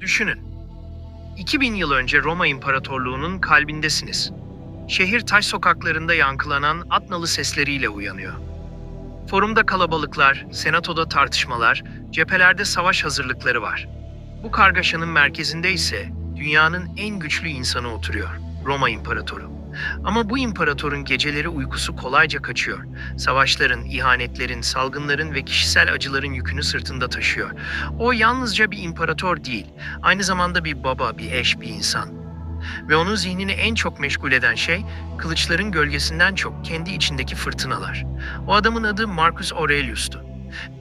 Düşünün. 2000 yıl önce Roma İmparatorluğu'nun kalbindesiniz. Şehir taş sokaklarında yankılanan at nalı sesleriyle uyanıyor. Forumda kalabalıklar, senatoda tartışmalar, cephelerde savaş hazırlıkları var. Bu kargaşanın merkezinde ise dünyanın en güçlü insanı oturuyor, Roma İmparatoru. Ama bu imparatorun geceleri uykusu kolayca kaçıyor. Savaşların, ihanetlerin, salgınların ve kişisel acıların yükünü sırtında taşıyor. O yalnızca bir imparator değil, aynı zamanda bir baba, bir eş, bir insan. Ve onun zihnini en çok meşgul eden şey, kılıçların gölgesinden çok kendi içindeki fırtınalar. O adamın adı Marcus Aurelius'tu.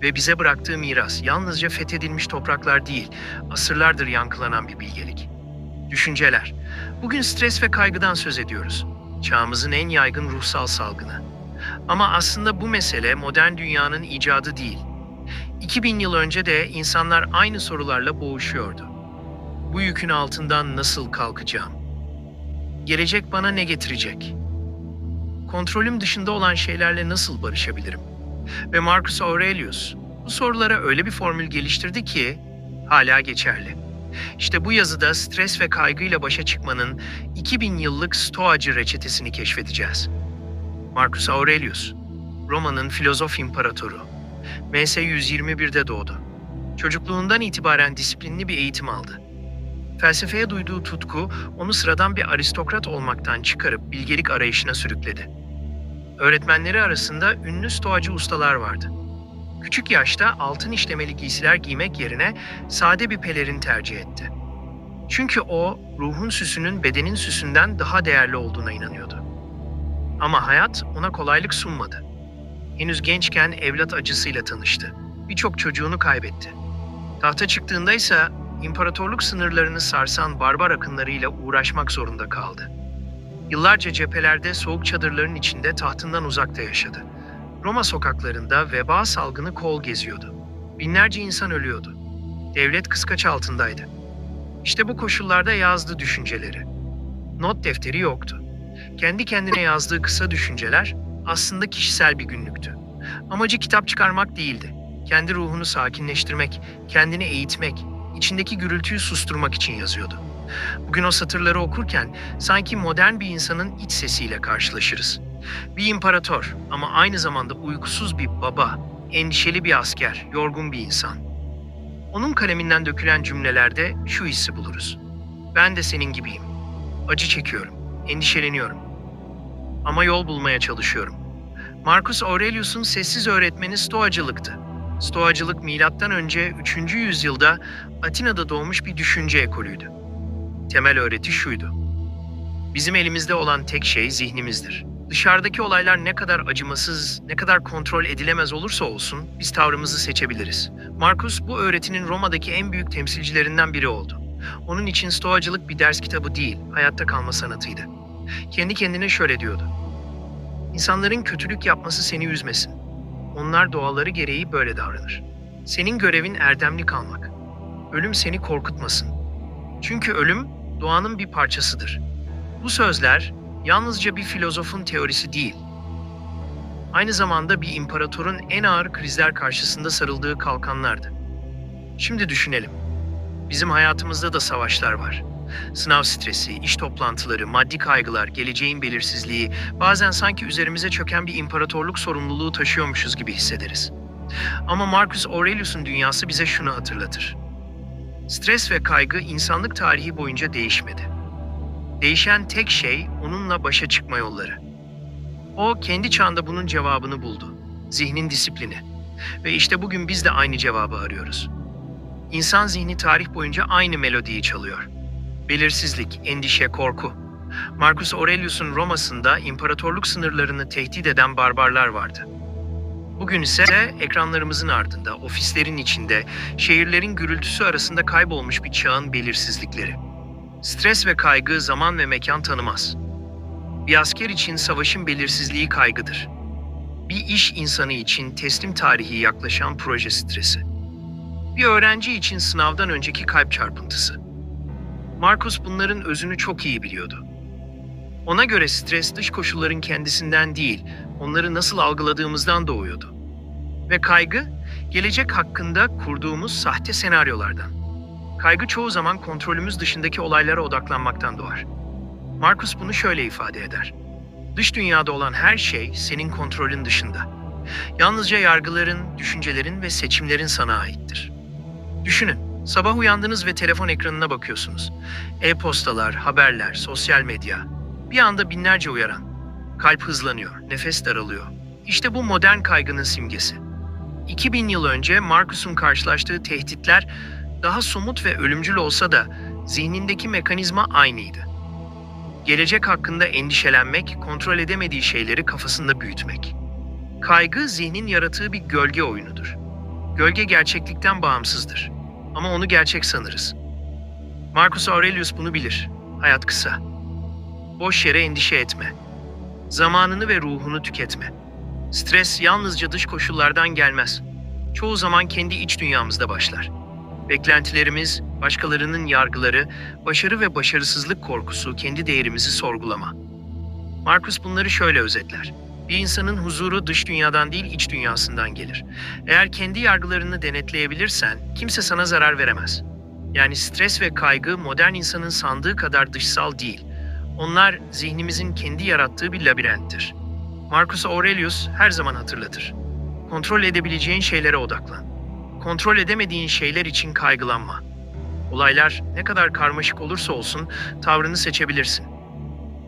Ve bize bıraktığı miras yalnızca fethedilmiş topraklar değil, asırlardır yankılanan bir bilgelik. Düşünceler. Bugün stres ve kaygıdan söz ediyoruz. Çağımızın en yaygın ruhsal salgını. Ama aslında bu mesele modern dünyanın icadı değil. 2000 yıl önce de insanlar aynı sorularla boğuşuyordu. Bu yükün altından nasıl kalkacağım? Gelecek bana ne getirecek? Kontrolüm dışında olan şeylerle nasıl barışabilirim? Ve Marcus Aurelius bu sorulara öyle bir formül geliştirdi ki hala geçerli. İşte bu yazıda stres ve kaygıyla başa çıkmanın 2000 yıllık stoacı reçetesini keşfedeceğiz. Marcus Aurelius, Roma'nın filozof imparatoru. MS 121'de doğdu. Çocukluğundan itibaren disiplinli bir eğitim aldı. Felsefeye duyduğu tutku onu sıradan bir aristokrat olmaktan çıkarıp bilgelik arayışına sürükledi. Öğretmenleri arasında ünlü stoacı ustalar vardı. Küçük yaşta altın işlemeli giysiler giymek yerine sade bir pelerin tercih etti. Çünkü o ruhun süsünün bedenin süsünden daha değerli olduğuna inanıyordu. Ama hayat ona kolaylık sunmadı. Henüz gençken evlat acısıyla tanıştı. Birçok çocuğunu kaybetti. Tahta çıktığında ise imparatorluk sınırlarını sarsan barbar akınlarıyla uğraşmak zorunda kaldı. Yıllarca cephelerde soğuk çadırların içinde tahtından uzakta yaşadı. Roma sokaklarında veba salgını kol geziyordu. Binlerce insan ölüyordu. Devlet kıskaç altındaydı. İşte bu koşullarda yazdı düşünceleri. Not defteri yoktu. Kendi kendine yazdığı kısa düşünceler aslında kişisel bir günlüktü. Amacı kitap çıkarmak değildi. Kendi ruhunu sakinleştirmek, kendini eğitmek, içindeki gürültüyü susturmak için yazıyordu. Bugün o satırları okurken sanki modern bir insanın iç sesiyle karşılaşırız. Bir imparator ama aynı zamanda uykusuz bir baba, endişeli bir asker, yorgun bir insan. Onun kaleminden dökülen cümlelerde şu hissi buluruz. Ben de senin gibiyim. Acı çekiyorum, endişeleniyorum. Ama yol bulmaya çalışıyorum. Marcus Aurelius'un sessiz öğretmeni Stoacılıktı. Stoacılık milattan önce 3. yüzyılda Atina'da doğmuş bir düşünce ekolüydü. Temel öğreti şuydu. Bizim elimizde olan tek şey zihnimizdir. Dışarıdaki olaylar ne kadar acımasız, ne kadar kontrol edilemez olursa olsun biz tavrımızı seçebiliriz. Marcus bu öğretinin Roma'daki en büyük temsilcilerinden biri oldu. Onun için stoacılık bir ders kitabı değil, hayatta kalma sanatıydı. Kendi kendine şöyle diyordu. İnsanların kötülük yapması seni üzmesin. Onlar doğaları gereği böyle davranır. Senin görevin erdemli kalmak. Ölüm seni korkutmasın. Çünkü ölüm doğanın bir parçasıdır. Bu sözler yalnızca bir filozofun teorisi değil. Aynı zamanda bir imparatorun en ağır krizler karşısında sarıldığı kalkanlardı. Şimdi düşünelim. Bizim hayatımızda da savaşlar var. Sınav stresi, iş toplantıları, maddi kaygılar, geleceğin belirsizliği, bazen sanki üzerimize çöken bir imparatorluk sorumluluğu taşıyormuşuz gibi hissederiz. Ama Marcus Aurelius'un dünyası bize şunu hatırlatır. Stres ve kaygı insanlık tarihi boyunca değişmedi. Değişen tek şey onunla başa çıkma yolları. O kendi çağında bunun cevabını buldu. Zihnin disiplini. Ve işte bugün biz de aynı cevabı arıyoruz. İnsan zihni tarih boyunca aynı melodiyi çalıyor. Belirsizlik, endişe, korku. Marcus Aurelius'un Roma'sında imparatorluk sınırlarını tehdit eden barbarlar vardı. Bugün ise ekranlarımızın ardında, ofislerin içinde, şehirlerin gürültüsü arasında kaybolmuş bir çağın belirsizlikleri. Stres ve kaygı zaman ve mekan tanımaz. Bir asker için savaşın belirsizliği kaygıdır. Bir iş insanı için teslim tarihi yaklaşan proje stresi. Bir öğrenci için sınavdan önceki kalp çarpıntısı. Marcus bunların özünü çok iyi biliyordu. Ona göre stres dış koşulların kendisinden değil, onları nasıl algıladığımızdan doğuyordu. Ve kaygı, gelecek hakkında kurduğumuz sahte senaryolardan. Kaygı çoğu zaman kontrolümüz dışındaki olaylara odaklanmaktan doğar. Marcus bunu şöyle ifade eder. Dış dünyada olan her şey senin kontrolün dışında. Yalnızca yargıların, düşüncelerin ve seçimlerin sana aittir. Düşünün, sabah uyandınız ve telefon ekranına bakıyorsunuz. E-postalar, haberler, sosyal medya. Bir anda binlerce uyaran. Kalp hızlanıyor, nefes daralıyor. İşte bu modern kaygının simgesi. 2000 yıl önce Marcus'un karşılaştığı tehditler daha somut ve ölümcül olsa da zihnindeki mekanizma aynıydı. Gelecek hakkında endişelenmek, kontrol edemediği şeyleri kafasında büyütmek. Kaygı zihnin yarattığı bir gölge oyunudur. Gölge gerçeklikten bağımsızdır. Ama onu gerçek sanırız. Marcus Aurelius bunu bilir. Hayat kısa. Boş yere endişe etme. Zamanını ve ruhunu tüketme. Stres yalnızca dış koşullardan gelmez. Çoğu zaman kendi iç dünyamızda başlar. Beklentilerimiz, başkalarının yargıları, başarı ve başarısızlık korkusu, kendi değerimizi sorgulama. Marcus bunları şöyle özetler. Bir insanın huzuru dış dünyadan değil iç dünyasından gelir. Eğer kendi yargılarını denetleyebilirsen kimse sana zarar veremez. Yani stres ve kaygı modern insanın sandığı kadar dışsal değil. Onlar zihnimizin kendi yarattığı bir labirenttir. Marcus Aurelius her zaman hatırlatır. Kontrol edebileceğin şeylere odaklan. Kontrol edemediğin şeyler için kaygılanma. Olaylar ne kadar karmaşık olursa olsun tavrını seçebilirsin.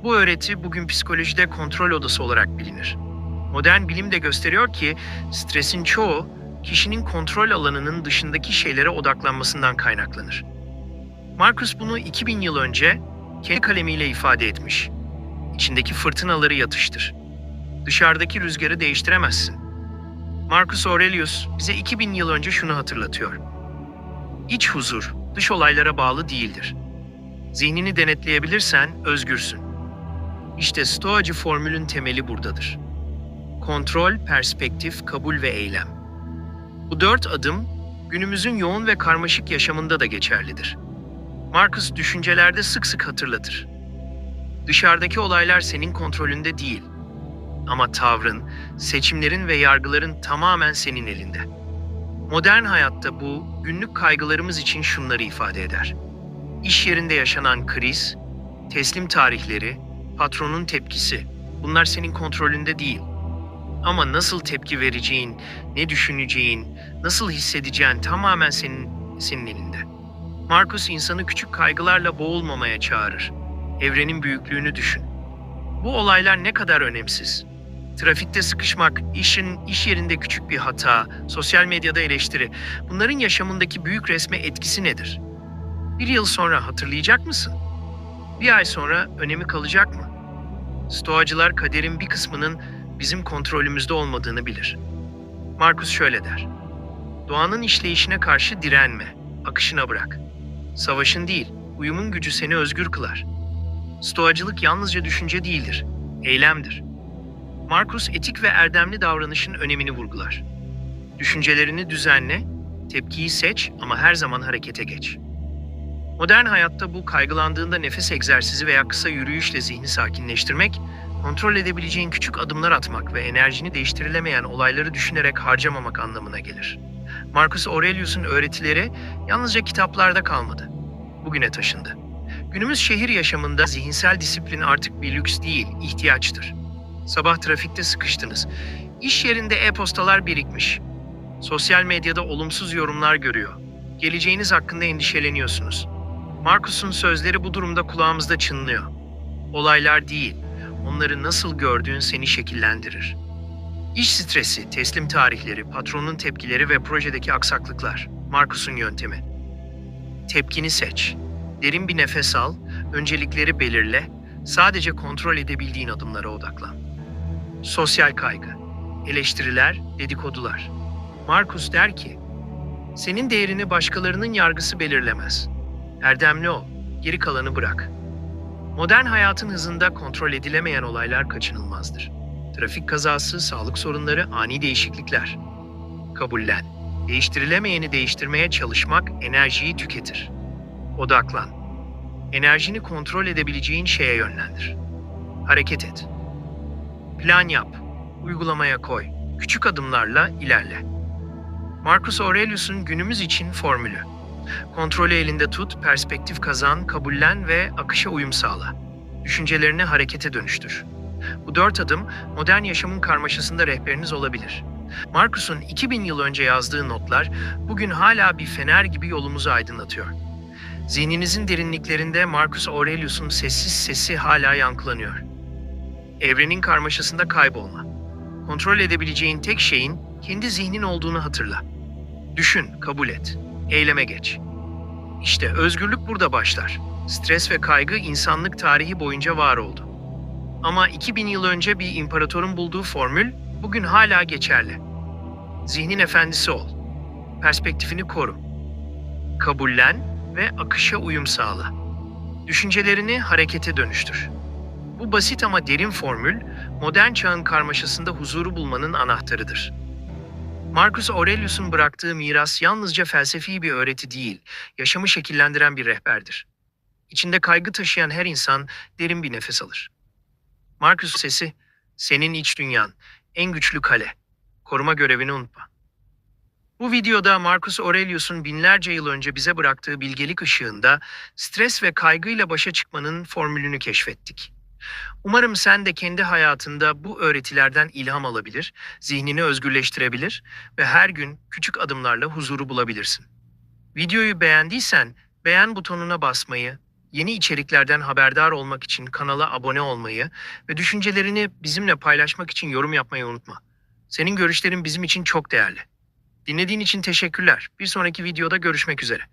Bu öğreti bugün psikolojide kontrol odası olarak bilinir. Modern bilim de gösteriyor ki stresin çoğu kişinin kontrol alanının dışındaki şeylere odaklanmasından kaynaklanır. Marcus bunu 2000 yıl önce kendi kalemiyle ifade etmiş. İçindeki fırtınaları yatıştır. Dışarıdaki rüzgarı değiştiremezsin. Marcus Aurelius bize 2000 yıl önce şunu hatırlatıyor. İç huzur dış olaylara bağlı değildir. Zihnini denetleyebilirsen özgürsün. İşte Stoacı formülün temeli buradadır. Kontrol, perspektif, kabul ve eylem. Bu dört adım günümüzün yoğun ve karmaşık yaşamında da geçerlidir. Marcus düşüncelerde sık sık hatırlatır. Dışarıdaki olaylar senin kontrolünde değil. Ama tavrın, seçimlerin ve yargıların tamamen senin elinde. Modern hayatta bu, günlük kaygılarımız için şunları ifade eder. İş yerinde yaşanan kriz, teslim tarihleri, patronun tepkisi. Bunlar senin kontrolünde değil. Ama nasıl tepki vereceğin, ne düşüneceğin, nasıl hissedeceğin tamamen senin senin elinde. Marcus insanı küçük kaygılarla boğulmamaya çağırır. Evrenin büyüklüğünü düşün. Bu olaylar ne kadar önemsiz. Trafikte sıkışmak, işin iş yerinde küçük bir hata, sosyal medyada eleştiri. Bunların yaşamındaki büyük resme etkisi nedir? Bir yıl sonra hatırlayacak mısın? Bir ay sonra önemi kalacak mı? Stoacılar kaderin bir kısmının bizim kontrolümüzde olmadığını bilir. Marcus şöyle der. Doğanın işleyişine karşı direnme, akışına bırak. Savaşın değil, uyumun gücü seni özgür kılar. Stoacılık yalnızca düşünce değildir, eylemdir. Marcus etik ve erdemli davranışın önemini vurgular. Düşüncelerini düzenle, tepkiyi seç ama her zaman harekete geç. Modern hayatta bu kaygılandığında nefes egzersizi veya kısa yürüyüşle zihni sakinleştirmek, kontrol edebileceğin küçük adımlar atmak ve enerjini değiştirilemeyen olayları düşünerek harcamamak anlamına gelir. Marcus Aurelius'un öğretileri yalnızca kitaplarda kalmadı. Bugüne taşındı. Günümüz şehir yaşamında zihinsel disiplin artık bir lüks değil, ihtiyaçtır. Sabah trafikte sıkıştınız. İş yerinde e-postalar birikmiş. Sosyal medyada olumsuz yorumlar görüyor. Geleceğiniz hakkında endişeleniyorsunuz. Marcus'un sözleri bu durumda kulağımızda çınlıyor. Olaylar değil, onları nasıl gördüğün seni şekillendirir. İş stresi, teslim tarihleri, patronun tepkileri ve projedeki aksaklıklar. Marcus'un yöntemi. Tepkini seç. Derin bir nefes al, öncelikleri belirle, sadece kontrol edebildiğin adımlara odaklan. Sosyal kaygı, eleştiriler, dedikodular. Marcus der ki, senin değerini başkalarının yargısı belirlemez. Erdemli ol, geri kalanı bırak. Modern hayatın hızında kontrol edilemeyen olaylar kaçınılmazdır. Trafik kazası, sağlık sorunları, ani değişiklikler. Kabullen. Değiştirilemeyeni değiştirmeye çalışmak enerjiyi tüketir. Odaklan. Enerjini kontrol edebileceğin şeye yönlendir. Hareket et. Plan yap. Uygulamaya koy. Küçük adımlarla ilerle. Marcus Aurelius'un günümüz için formülü. Kontrolü elinde tut, perspektif kazan, kabullen ve akışa uyum sağla. Düşüncelerini harekete dönüştür. Bu dört adım modern yaşamın karmaşasında rehberiniz olabilir. Marcus'un 2000 yıl önce yazdığı notlar bugün hala bir fener gibi yolumuzu aydınlatıyor. Zihninizin derinliklerinde Marcus Aurelius'un sessiz sesi hala yankılanıyor. Evrenin karmaşasında kaybolma. Kontrol edebileceğin tek şeyin kendi zihnin olduğunu hatırla. Düşün, kabul et. Eyleme geç. İşte özgürlük burada başlar. Stres ve kaygı insanlık tarihi boyunca var oldu. Ama 2000 yıl önce bir imparatorun bulduğu formül bugün hala geçerli. Zihnin efendisi ol. Perspektifini koru. Kabullen ve akışa uyum sağla. Düşüncelerini harekete dönüştür. Bu basit ama derin formül, modern çağın karmaşasında huzuru bulmanın anahtarıdır. Marcus Aurelius'un bıraktığı miras yalnızca felsefi bir öğreti değil, yaşamı şekillendiren bir rehberdir. İçinde kaygı taşıyan her insan derin bir nefes alır. Marcus sesi, senin iç dünyan, en güçlü kale. Koruma görevini unutma. Bu videoda Marcus Aurelius'un binlerce yıl önce bize bıraktığı bilgelik ışığında stres ve kaygıyla başa çıkmanın formülünü keşfettik. Umarım sen de kendi hayatında bu öğretilerden ilham alabilir, zihnini özgürleştirebilir ve her gün küçük adımlarla huzuru bulabilirsin. Videoyu beğendiysen beğen butonuna basmayı, yeni içeriklerden haberdar olmak için kanala abone olmayı ve düşüncelerini bizimle paylaşmak için yorum yapmayı unutma. Senin görüşlerin bizim için çok değerli. Dinlediğin için teşekkürler. Bir sonraki videoda görüşmek üzere.